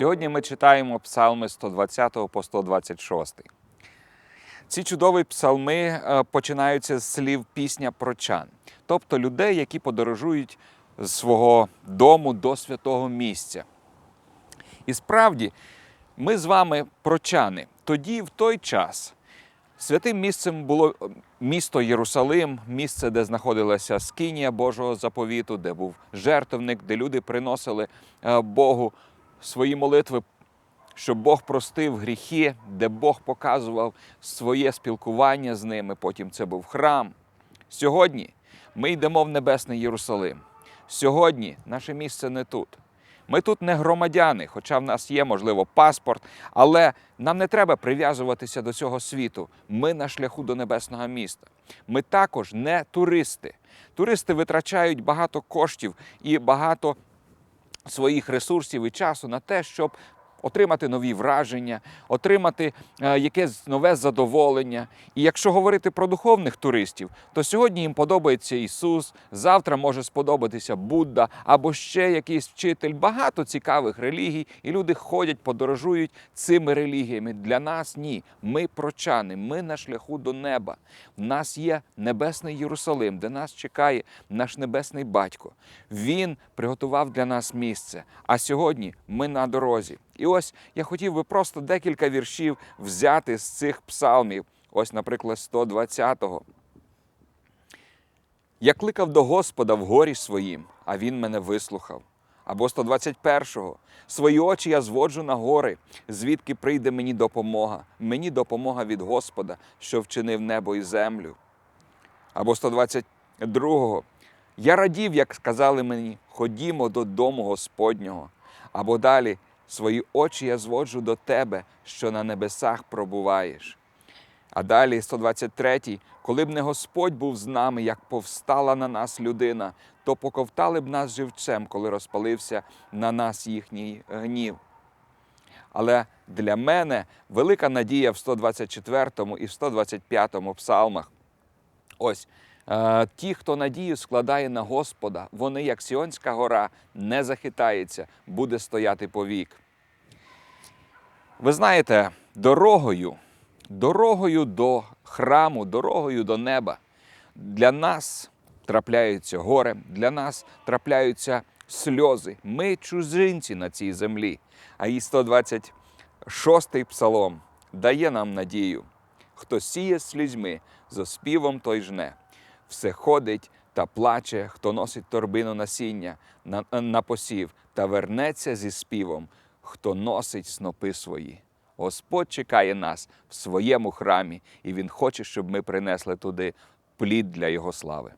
Сьогодні ми читаємо псалми 120 по 126. Ці чудові псалми е, починаються з слів пісня прочан, тобто людей, які подорожують з свого дому до святого місця. І справді, ми з вами прочани. Тоді, в той час, святим місцем було е, місто Єрусалим, місце, де знаходилася скинія Божого заповіту, де був жертвник, де люди приносили е, Богу свої молитви, щоб Бог простив гріхи, де Бог показував своє спілкування з ними. Потім це був храм. Сьогодні ми йдемо в небесний Єрусалим. Сьогодні наше місце не тут. Ми тут не громадяни, хоча в нас є, можливо, паспорт, але нам не треба прив'язуватися до цього світу. Ми на шляху до небесного міста. Ми також не туристи. Туристи витрачають багато коштів і багато своїх ресурсів і часу на те, щоб отримати нові враження, отримати е, якесь нове задоволення. І якщо говорити про духовних туристів, то сьогодні їм подобається Ісус, завтра може сподобатися Будда або ще якийсь вчитель. Багато цікавих релігій, і люди ходять, подорожують цими релігіями. Для нас ні. Ми прочани, ми на шляху до неба. В нас є небесний Єрусалим, де нас чекає наш небесний батько. Він приготував для нас місце. А сьогодні ми на дорозі. І ось я хотів би просто декілька віршів взяти з цих псалмів. Ось, наприклад, 120-го. Я кликав до Господа в горі своїм, а Він мене вислухав. Або 121-го. Свої очі я зводжу на гори, звідки прийде мені допомога. Мені допомога від Господа, що вчинив небо і землю. Або 122-го. Я радів, як сказали мені, ходімо додому Господнього. Або далі свої очі я зводжу до тебе, що на небесах пробуваєш. А далі 123-й, коли б не Господь був з нами, як повстала на нас людина, то поковтали б нас живцем, коли розпалився на нас їхній гнів. Але для мене велика надія в 124 і в 125 псалмах. Ось ті, хто надію складає на Господа, вони, як Сіонська гора, не захитається, буде стояти повік. Ви знаєте, дорогою, дорогою до храму, дорогою до неба для нас трапляються горе, для нас трапляються сльози. Ми чужинці на цій землі. А і 126-й псалом дає нам надію. Хто сіє слізьми, за співом той жне. Все ходить та плаче, хто носить торбину насіння на, на посів, та вернеться зі співом, хто носить снопи свої. Господь чекає нас в своєму храмі, і Він хоче, щоб ми принесли туди плід для Його слави.